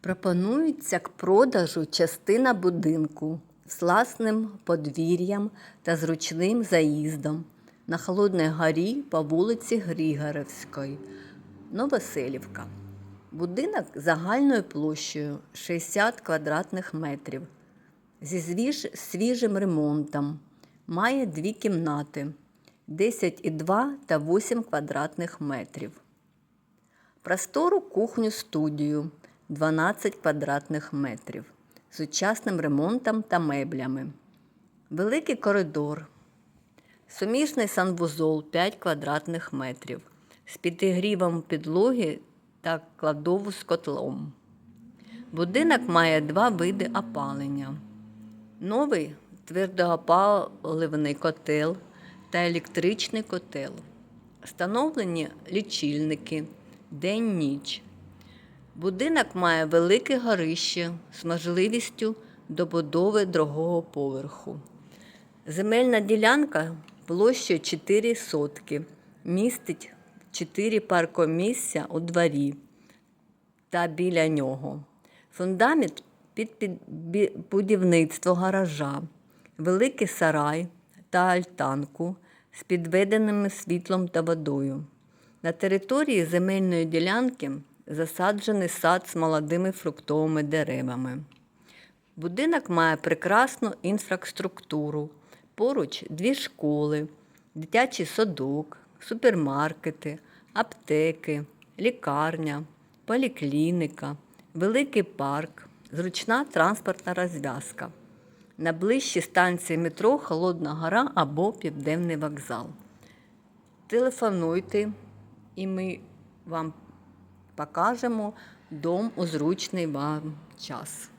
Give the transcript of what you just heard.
Пропонується к продажу частина будинку з власним подвір'ям та зручним заїздом на Холодній горі по вулиці Григорівській, Новоселівка. Будинок загальною площею 60 квадратних метрів зі звіж- свіжим ремонтом. Має дві кімнати 10,2 та 8 квадратних метрів. Простору кухню студію 12 квадратних метрів з сучасним ремонтом та меблями. Великий коридор. Суміжний санвузол 5 квадратних метрів з підігрівом підлоги та кладову з котлом. Будинок має два види опалення. Новий твердоопаливний котел та електричний котел. Встановлені лічильники день-ніч. Будинок має велике горище з можливістю добудови другого поверху. Земельна ділянка площею 4 сотки, містить 4 паркомісця у дворі та біля нього. Фундамент під, будівництво гаража, великий сарай та альтанку з підведеними світлом та водою. На території земельної ділянки засаджений сад з молодими фруктовими деревами. Будинок має прекрасну інфраструктуру. Поруч дві школи, дитячий садок, супермаркети, аптеки, лікарня, поліклініка, великий парк, зручна транспортна розв'язка. На ближчій станції метро Холодна Гора або Південний вокзал. Телефонуйте, і ми вам покажемо дом у зручний вам час.